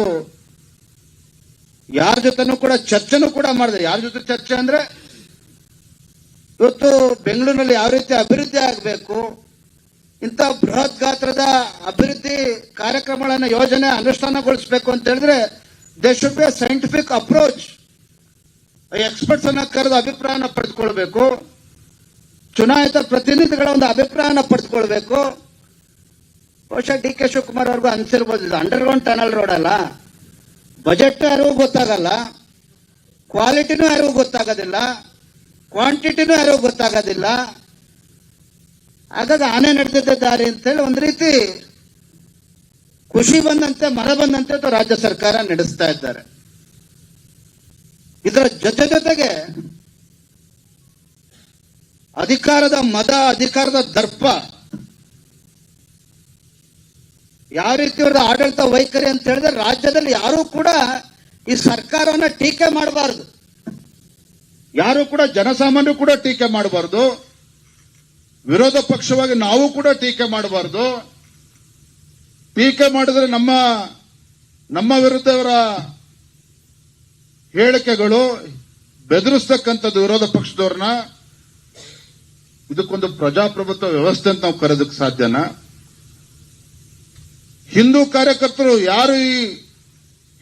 ಯಾರ ಜೊತೆನೂ ಕೂಡ ಚರ್ಚೆನೂ ಕೂಡ ಮಾಡಿದೆ ಯಾರ ಜೊತೆ ಚರ್ಚೆ ಅಂದ್ರೆ ಇವತ್ತು ಬೆಂಗಳೂರಿನಲ್ಲಿ ಯಾವ ರೀತಿ ಅಭಿವೃದ್ಧಿ ಆಗಬೇಕು, ಇಂಥ ಬೃಹತ್ ಗಾತ್ರದ ಅಭಿವೃದ್ಧಿ ಕಾರ್ಯಕ್ರಮಗಳನ್ನ ಯೋಜನೆ ಅನುಷ್ಠಾನಗೊಳಿಸಬೇಕು ಅಂತ ಹೇಳಿದ್ರೆ they should be scientific approach experts ಅನ್ನ ಕರೆದು ಅಭಿಪ್ರಾಯನ ಪಡೆದುಕೊಳ್ಬೇಕು, ಚುನಾಯಿತ ಪ್ರತಿನಿಧಿಗಳ ಒಂದು ಅಭಿಪ್ರಾಯನ ಪಡೆದುಕೊಳ್ಬೇಕು. ಬಹುಶಃ ಡಿ ಕೆ ಶಿವಕುಮಾರ್ ಅವ್ರಿಗೂ ಅನ್ಸಿರ್ಬೋದು, ಇದು ಅಂಡರ್ಗ್ರೌಂಡ್ ಟನಲ್ ರೋಡ್ ಅಲ್ಲ. ಬಜೆಟ್ ಯಾರಿಗೂ ಗೊತ್ತಾಗಲ್ಲ ಕ್ವಾಲಿಟಿನೂ ಯಾರಿಗೂ ಗೊತ್ತಾಗೋದಿಲ್ಲ ಕ್ವಾಂಟಿಟಿನೂ ಯಾರಿಗೂ ಗೊತ್ತಾಗೋದಿಲ್ಲ. ಹಾಗಾಗಿ ಆನೆ ನಡೆದಿದ್ದ ದಾರಿ ಅಂತೇಳಿ ಒಂದು ರೀತಿ ಖುಷಿ ಬಂದಂತೆ, ಮರ ಬಂದಂತೆ ರಾಜ್ಯ ಸರ್ಕಾರ ನಡೆಸ್ತಾ ಇದ್ದಾರೆ. ಇದರ ಜೊತೆ ಜೊತೆಗೆ ಅಧಿಕಾರದ ಮದ, ಅಧಿಕಾರದ ದರ್ಪ ಯಾವ ರೀತಿ ಅವ್ರದ್ದು ಆಡಳಿತ ವೈಖರಿ ಅಂತ ಹೇಳಿದ್ರೆ ರಾಜ್ಯದಲ್ಲಿ ಯಾರೂ ಕೂಡ ಈ ಸರ್ಕಾರವನ್ನ ಟೀಕೆ ಮಾಡಬಾರದು. ಯಾರು ಕೂಡ ಜನಸಾಮಾನ್ಯರು ಕೂಡ ಟೀಕೆ ಮಾಡಬಾರ್ದು. ವಿರೋಧ ಪಕ್ಷವಾಗಿ ನಾವು ಕೂಡ ಟೀಕೆ ಮಾಡಬಾರ್ದು. ಟೀಕೆ ಮಾಡಿದ್ರೆ ನಮ್ಮ ನಮ್ಮ ವಿರುದ್ಧವರ ಹೇಳಿಕೆಗಳು ಬೆದರಿಸ್ತಕ್ಕಂಥದ್ದು ವಿರೋಧ ಪಕ್ಷದವ್ರನ್ನ. ಇದಕ್ಕೊಂದು ಪ್ರಜಾಪ್ರಭುತ್ವ ವ್ಯವಸ್ಥೆ ಅಂತ ನಾವು ಕರೆದಕ್ಕೆ ಸಾಧ್ಯನಾ? ಹಿಂದೂ ಕಾರ್ಯಕರ್ತರು ಯಾರು ಈ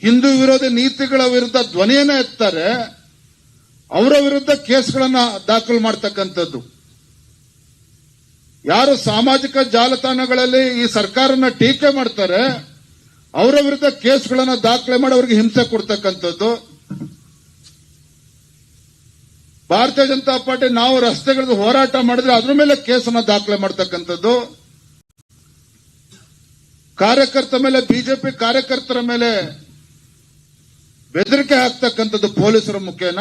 ಹಿಂದೂ ವಿರೋಧಿ ನೀತಿಗಳ ವಿರುದ್ಧ ಧ್ವನಿಯನ್ನ ಎತ್ತಾರೆ, ಅವರ ವಿರುದ್ಧ ಕೇಸ್ಗಳನ್ನ ದಾಖಲು ಮಾಡ್ತಕ್ಕಂಥದ್ದು. ಯಾರು ಸಾಮಾಜಿಕ ಜಾಲತಾಣಗಳಲ್ಲಿ ಈ ಸರ್ಕಾರನ ಟೀಕೆ ಮಾಡ್ತಾರೆ, ಅವರ ವಿರುದ್ಧ ಕೇಸ್ಗಳನ್ನ ದಾಖಲೆ ಮಾಡಿ ಅವರಿಗೆ ಹಿಂಸೆ ಕೊಡ್ತಕ್ಕಂಥದ್ದು. ಭಾರತೀಯ ಜನತಾ ಪಾರ್ಟಿ ನಾವು ರಸ್ತೆಗಳಲ್ಲಿ ಹೋರಾಟ ಮಾಡಿದ್ರೆ ಅದ್ರ ಮೇಲೆ ಕೇಸನ್ನ ದಾಖಲೆ ಮಾಡ್ತಕ್ಕಂಥದ್ದು. ಕಾರ್ಯಕರ್ತರ ಮೇಲೆ, ಬಿಜೆಪಿ ಕಾರ್ಯಕರ್ತರ ಮೇಲೆ ಬೆದರಿಕೆ ಹಾಕ್ತಕ್ಕಂಥದ್ದು ಪೊಲೀಸರ ಮುಖೇನ?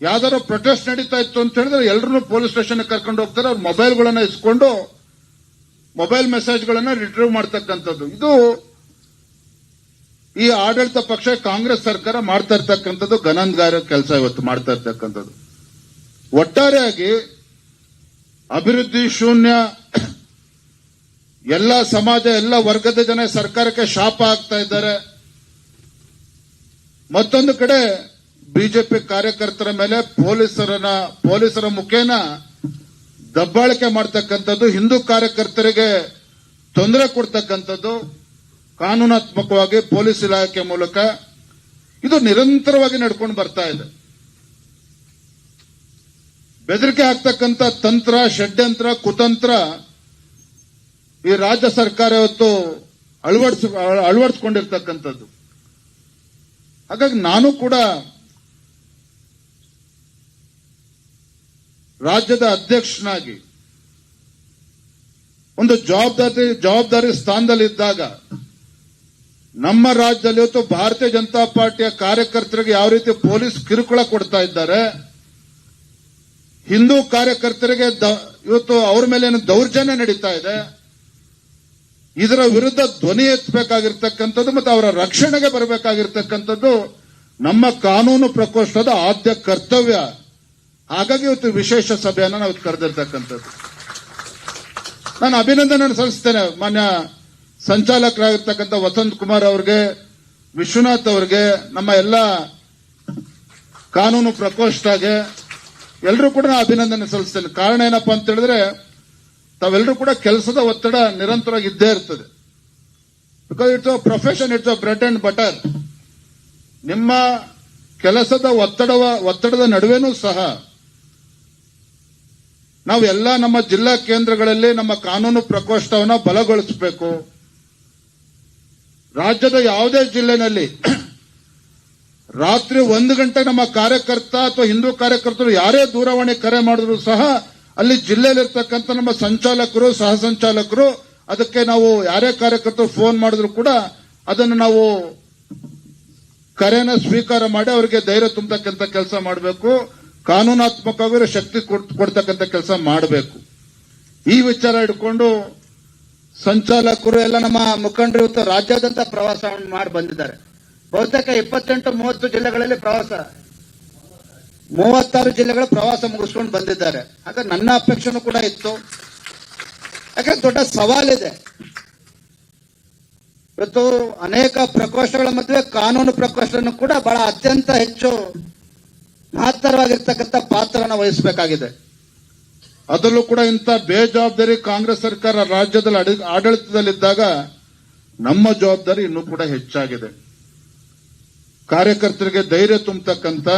ಯಾವ್ದಾರು ಪ್ರೊಟೆಸ್ಟ್ ನಡೀತಾ ಇತ್ತು ಅಂತ ಹೇಳಿದ್ರೆ ಎಲ್ಲರೂ ಪೊಲೀಸ್ ಸ್ಟೇಷನ್ ಕರ್ಕೊಂಡು ಹೋಗ್ತಾರೆ. ಅವ್ರ ಮೊಬೈಲ್ಗಳನ್ನ ಇಸ್ಕೊಂಡು ಮೊಬೈಲ್ ಮೆಸೇಜ್ಗಳನ್ನ ರಿಟ್ರೀವ್ ಮಾಡ್ತಕ್ಕಂಥದ್ದು. ಇದು ಈ ಆಡಳಿತ ಪಕ್ಷ, ಕಾಂಗ್ರೆಸ್ ಸರ್ಕಾರ ಮಾಡ್ತಾ ಇರ್ತಕ್ಕಂಥದ್ದು ಘನಂದಗಾರ ಕೆಲಸ ಇವತ್ತು ಮಾಡ್ತಾ ಇರ್ತಕ್ಕಂಥದ್ದು. ಒಟ್ಟಾರೆಯಾಗಿ ಅಭಿವೃದ್ಧಿ ಶೂನ್ಯ ಎಲ್ಲ ಸಮಾಜ, ಎಲ್ಲ ವರ್ಗದ ಜನ ಸರ್ಕಾರಕ್ಕೆ ಶಾಪ ಆಗ್ತಾ ಇದ್ದಾರೆ. ಮತ್ತೊಂದು ಕಡೆ ಬಿಜೆಪಿ ಕಾರ್ಯಕರ್ತರ ಮೇಲೆ ಪೊಲೀಸರನ್ನ, ಪೊಲೀಸರ ಮುಖೇನ ದಬ್ಬಾಳಿಕೆ ಮಾಡ್ತಕ್ಕಂಥದ್ದು ಹಿಂದೂ ಕಾರ್ಯಕರ್ತರಿಗೆ ತೊಂದರೆ ಕೊಡ್ತಕ್ಕಂಥದ್ದು ಕಾನೂನಾತ್ಮಕವಾಗಿ ಪೊಲೀಸ್ ಇಲಾಖೆ ಮೂಲಕ. ಇದು ನಿರಂತರವಾಗಿ ನಡ್ಕೊಂಡು ಬರ್ತಾ ಇದೆ. ಬೆದರಿಕೆ ಹಾಕ್ತಕ್ಕಂಥ ತಂತ್ರ, ಷಡ್ಯಂತ್ರ, ಕುತಂತ್ರ ಈ ರಾಜ್ಯ ಸರ್ಕಾರ ಇವತ್ತು ಅಳವಡಿಸ, ಅಳವಡಿಸ್ಕೊಂಡಿರ್ತಕ್ಕಂಥದ್ದು. ಹಾಗಾಗಿ ನಾನು ಕೂಡ ರಾಜ್ಯದ ಅಧ್ಯಕ್ಷನಾಗಿ ಒಂದು ಜವಾಬ್ದಾರಿ ಜವಾಬ್ದಾರಿ ಸ್ಥಾನದಲ್ಲಿದ್ದಾಗ ನಮ್ಮ ರಾಜ್ಯದಲ್ಲಿ ಇವತ್ತು ಭಾರತೀಯ ಜನತಾ ಪಾರ್ಟಿಯ ಕಾರ್ಯಕರ್ತರಿಗೆ ಯಾವ ರೀತಿ ಪೊಲೀಸ್ ಕಿರುಕುಳ ಕೊಡ್ತಾ ಇದ್ದಾರೆ, ಹಿಂದೂ ಕಾರ್ಯಕರ್ತರಿಗೆ ಇವತ್ತು ಅವ್ರ ಮೇಲೆ ಏನು ದೌರ್ಜನ್ಯ ನಡೀತಾ ಇದೆ ಇದರ ವಿರುದ್ಧ ಧ್ವನಿ ಎತ್ತಬೇಕಾಗಿರ್ತಕ್ಕಂಥದ್ದು ಮತ್ತು ಅವರ ರಕ್ಷಣೆಗೆ ಬರಬೇಕಾಗಿರ್ತಕ್ಕಂಥದ್ದು ನಮ್ಮ ಕಾನೂನು ಪ್ರಕೋಷ್ಠದ ಆದ್ಯ ಕರ್ತವ್ಯ. ಹಾಗಾಗಿ ಇವತ್ತು ವಿಶೇಷ ಸಭೆಯನ್ನು ನಾವು ಕರೆದಿರ್ತಕ್ಕಂಥದ್ದು. ನಾನು ಅಭಿನಂದನೆ ಸಲ್ಲಿಸ್ತೇನೆ. ಮಾನ್ಯ ಸಂಚಾಲಕರಾಗಿರ್ತಕ್ಕಂಥ ವಸಂತ್ ಕುಮಾರ್ ಅವ್ರಿಗೆ, ವಿಶ್ವನಾಥ್ ಅವ್ರಿಗೆ, ನಮ್ಮ ಎಲ್ಲ ಕಾನೂನು ಪ್ರಕೋಷ್ಠಗೆ ಎಲ್ಲರೂ ಕೂಡ ನಾನು ಅಭಿನಂದನೆ ಸಲ್ಲಿಸ್ತೇನೆ. ಕಾರಣ ಏನಪ್ಪಾ ಅಂತ ಹೇಳಿದ್ರೆ ತಾವೆಲ್ಲರೂ ಕೂಡ ಕೆಲಸದ ಒತ್ತಡ ನಿರಂತರವಾಗಿ ಇದ್ದೇ ಇರ್ತದೆ. Because it's a profession it's a bread and butter ನಿಮ್ಮ ಕೆಲಸದ ಒತ್ತಡವ, ಒತ್ತಡದ ನಡುವೆನೂ ಸಹ ನಾವು ಎಲ್ಲ ನಮ್ಮ ಜಿಲ್ಲಾ ಕೇಂದ್ರಗಳಲ್ಲಿ ನಮ್ಮ ಕಾನೂನು ಪ್ರಕೋಷ್ಠವನ್ನು ಬಲಗೊಳಿಸಬೇಕು. ರಾಜ್ಯದ ಯಾವುದೇ ಜಿಲ್ಲೆನಲ್ಲಿ ರಾತ್ರಿ ಒಂದು ಗಂಟೆ ನಮ್ಮ ಕಾರ್ಯಕರ್ತ ಅಥವಾ ಹಿಂದೂ ಕಾರ್ಯಕರ್ತರು ಯಾರೇ ದೂರವಾಣಿ ಕರೆ ಮಾಡಿದ್ರು ಸಹ ಅಲ್ಲಿ ಜಿಲ್ಲೆಯಲ್ಲಿರ್ತಕ್ಕಂಥ ನಮ್ಮ ಸಂಚಾಲಕರು, ಸಹ ಸಂಚಾಲಕರು, ಅದಕ್ಕೆ ನಾವು ಯಾರೇ ಕಾರ್ಯಕರ್ತರು ಫೋನ್ ಮಾಡಿದ್ರು ಕೂಡ ಅದನ್ನು ನಾವು ಕರೆನ ಸ್ವೀಕಾರ ಮಾಡಿ ಅವರಿಗೆ ಧೈರ್ಯ ತುಂಬತಕ್ಕಂತ ಕೆಲಸ ಮಾಡಬೇಕು. ಕಾನೂನಾತ್ಮಕವಾಗಿ ಶಕ್ತಿ ಕೊಡ್ತಕ್ಕಂತ ಕೆಲಸ ಮಾಡಬೇಕು. ಈ ವಿಚಾರ ಇಟ್ಕೊಂಡು ಸಂಚಾಲಕರು ಎಲ್ಲ ನಮ್ಮ ಮುಖಂಡರು ರಾಜ್ಯಾದ್ಯಂತ ಪ್ರವಾಸ ಮಾಡಿ ಬಂದಿದ್ದಾರೆ. ಬಹುತೇಕ ಇಪ್ಪತ್ತೆಂಟು, ಮೂವತ್ತು ಜಿಲ್ಲೆಗಳಲ್ಲಿ ಪ್ರವಾಸ ಮೂವತ್ತಾರು ಜಿಲ್ಲೆಗಳ ಪ್ರವಾಸ ಮುಗಿಸ್ಕೊಂಡು ಬಂದಿದ್ದಾರೆ. ಹಾಗೆ ನನ್ನ ಅಪೇಕ್ಷೆನೂ ಕೂಡ ಇತ್ತು. ಯಾಕಂದ್ರೆ ದೊಡ್ಡ ಸವಾಲಿದೆ. ಇವತ್ತು ಅನೇಕ ಪ್ರಕೋಷ್ಠಗಳ ಮಧ್ಯೆ ಕಾನೂನು ಪ್ರಕೋಷ್ಠನೂ ಕೂಡ ಬಹಳ ಅತ್ಯಂತ ಹೆಚ್ಚು ಮಹತ್ತರವಾಗಿರ್ತಕ್ಕಂಥ ಪಾತ್ರವನ್ನು ವಹಿಸಬೇಕಾಗಿದೆ. ಅದರಲ್ಲೂ ಕೂಡ ಇಂಥ ಬೇಜವಾಬ್ದಾರಿ ಕಾಂಗ್ರೆಸ್ ಸರ್ಕಾರ ರಾಜ್ಯದಲ್ಲಿ ಅಡಿ- ಆಡಳಿತದಲ್ಲಿದ್ದಾಗ ನಮ್ಮ ಜವಾಬ್ದಾರಿ ಇನ್ನೂ ಕೂಡ ಹೆಚ್ಚಾಗಿದೆ. ಕಾರ್ಯಕರ್ತರಿಗೆ ಧೈರ್ಯ ತುಂಬತಕ್ಕಂಥ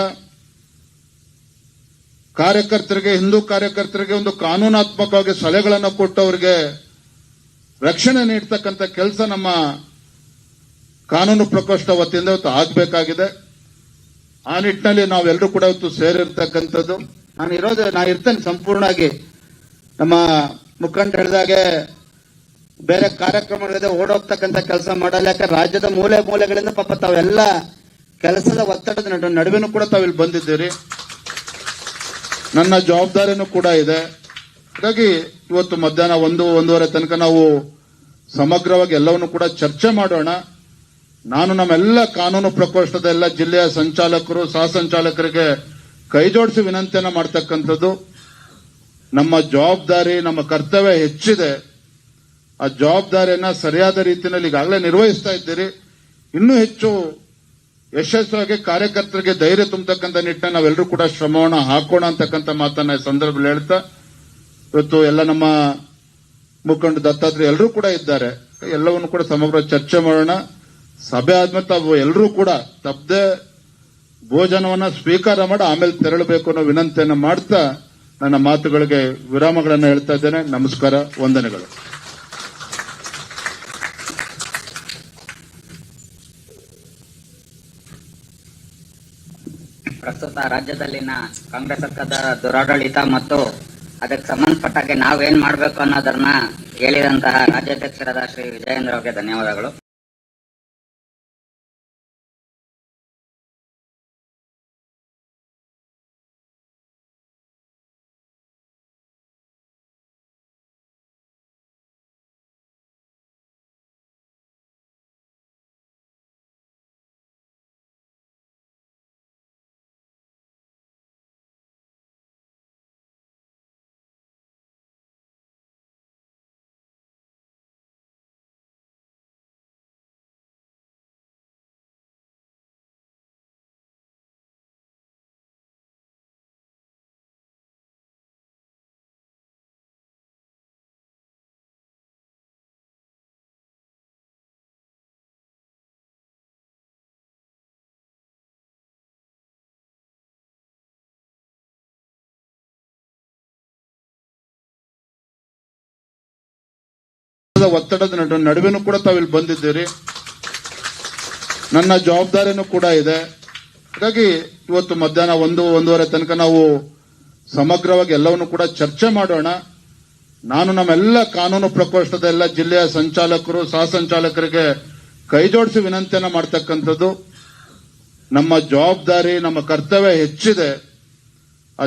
ಕಾರ್ಯಕರ್ತರಿಗೆ, ಹಿಂದೂ ಕಾರ್ಯಕರ್ತರಿಗೆ ಒಂದು ಕಾನೂನಾತ್ಮಕವಾಗಿ ಸಲಹೆಗಳನ್ನು ಕೊಟ್ಟವರಿಗೆ ರಕ್ಷಣೆ ನೀಡ್ತಕ್ಕಂಥ ಕೆಲಸ ನಮ್ಮ ಕಾನೂನು ಪ್ರಕೋಷ್ಠ ವತಿಯಿಂದ ಇವತ್ತು ಆಗಬೇಕಾಗಿದೆ. ಆ ನಿಟ್ಟಿನಲ್ಲಿ ನಾವೆಲ್ಲರೂ ಕೂಡ ಇವತ್ತು ಸೇರಿರ್ತಕ್ಕಂಥದ್ದು. ನಾನು ಇರೋದು ನಾ ಇರ್ತೇನೆ ಸಂಪೂರ್ಣವಾಗಿ. ನಮ್ಮ ಮುಖಂಡ ಹೇಳಿದಾಗೆ ಬೇರೆ ಕಾರ್ಯಕ್ರಮಗಳಿದೆ, ಓಡೋಗ್ತಕ್ಕಂಥ ಕೆಲಸ ಮಾಡಲ್ಲ. ಯಾಕಂದ್ರೆ ರಾಜ್ಯದ ಮೂಲೆ ಮೂಲೆಗಳಿಂದ ಪಾಪ ತಾವೆಲ್ಲ ಕೆಲಸದ ಒತ್ತಡದ ನಡುವೆ ನಡುವೆನೂ ಕೂಡ ತಾವಿಲ್ಲಿ ಬಂದಿದ್ದೀರಿ. ನನ್ನ ಜವಾಬ್ದಾರಿನೂ ಕೂಡ ಇದೆ. ಹಾಗಾಗಿ ಇವತ್ತು ಮಧ್ಯಾಹ್ನ ಒಂದು, ಒಂದೂವರೆ ತನಕ ನಾವು ಸಮಗ್ರವಾಗಿ ಎಲ್ಲವನ್ನೂ ಕೂಡ ಚರ್ಚೆ ಮಾಡೋಣ. ನಾನು ನಮ್ಮೆಲ್ಲ ಕಾನೂನು ಪ್ರಕೋಷ್ಠದ ಎಲ್ಲ ಜಿಲ್ಲೆಯ ಸಂಚಾಲಕರು, ಸಹ ಸಂಚಾಲಕರಿಗೆ ಕೈ ಜೋಡಿಸಿ ವಿನಂತಿಯನ್ನು ಮಾಡ್ತಕ್ಕಂಥದ್ದು. ನಮ್ಮ ಜವಾಬ್ದಾರಿ, ನಮ್ಮ ಕರ್ತವ್ಯ ಹೆಚ್ಚಿದೆ. ಆ ಜವಾಬ್ದಾರಿಯನ್ನ ಸರಿಯಾದ ರೀತಿಯಲ್ಲಿ ಈಗಾಗಲೇ ನಿರ್ವಹಿಸ್ತಾ ಇದ್ದೀರಿ. ಇನ್ನೂ ಹೆಚ್ಚು ಯಶಸ್ವಿಯಾಗಿ ಕಾರ್ಯಕರ್ತರಿಗೆ ಧೈರ್ಯ ತುಂಬತಕ್ಕಂಥ ನಿಟ್ಟಿನಲ್ಲಿ ನಾವೆಲ್ಲರೂ ಕೂಡ ಶ್ರಮವನ್ನು ಹಾಕೋಣ ಅಂತಕ್ಕಂಥ ಮಾತನ್ನ ಸಂದರ್ಭದಲ್ಲಿ ಹೇಳ್ತಾ, ಇವತ್ತು ಎಲ್ಲ ನಮ್ಮ ಮುಖಂಡ ದತ್ತಾತ್ರಿ ಎಲ್ಲರೂ ಕೂಡ ಇದ್ದಾರೆ. ಎಲ್ಲವನ್ನು ಕೂಡ ಸಮಗ್ರ ಚರ್ಚೆ ಮಾಡೋಣ. ಸಭೆ ಆದ್ಮೇಲೆ ತಾವು ಎಲ್ಲರೂ ಕೂಡ ತಪ್ಪದೆ ಭೋಜನವನ್ನ ಸ್ವೀಕಾರ ಮಾಡಿ, ಆಮೇಲೆ ತೆರಳಬೇಕು ಅನ್ನೋ ವಿನಂತಿಯನ್ನು ಮಾಡ್ತಾ ನನ್ನ ಮಾತುಗಳಿಗೆ ವಿರಾಮಗಳನ್ನು ಹೇಳ್ತಾ ಇದ್ದೇನೆ. ನಮಸ್ಕಾರ, ವಂದನೆಗಳು. ಪ್ರಸ್ತುತ ರಾಜ್ಯದಲ್ಲಿನ ಕಾಂಗ್ರೆಸ್ ಸರ್ಕಾರದ ದುರಾಡಳಿತ ಮತ್ತು ಅದಕ್ಕೆ ಸಂಬಂಧಪಟ್ಟಾಗೆ ನಾವೇನ್ ಮಾಡಬೇಕು ಅನ್ನೋದನ್ನ ಹೇಳಿದಂತಹ ರಾಜ್ಯಾಧ್ಯಕ್ಷರಾದ ಶ್ರೀ ವಿಜಯೇಂದ್ರ ಅವರಿಗೆ ಧನ್ಯವಾದಗಳು. ಒತ್ತಡದ ನಡು- ನಡುವೆನೂ ಕೂಡ ತಾವಿಲ್ಲಿ ಬಂದಿದ್ದೀರಿ. ನನ್ನ ಜವಾಬ್ದಾರಿನೂ ಕೂಡ ಇದೆ. ಹಾಗಾಗಿ ಇವತ್ತು ಮಧ್ಯಾಹ್ನ ಒಂದು, ಒಂದೂವರೆ ತನಕ ನಾವು ಸಮಗ್ರವಾಗಿ ಎಲ್ಲವನ್ನು ಕೂಡ ಚರ್ಚೆ ಮಾಡೋಣ. ನಾನು ನಮ್ಮೆಲ್ಲ ಕಾನೂನು ಪ್ರಕೋಷ್ಠದ ಎಲ್ಲ ಜಿಲ್ಲೆಯ ಸಂಚಾಲಕರು, ಸಹ ಸಂಚಾಲಕರಿಗೆ ಕೈ ಜೋಡಿಸಿ ವಿನಂತಿಯನ್ನ ಮಾಡ್ತಕ್ಕಂಥದ್ದು. ನಮ್ಮ ಜವಾಬ್ದಾರಿ, ನಮ್ಮ ಕರ್ತವ್ಯ ಹೆಚ್ಚಿದೆ. ಆ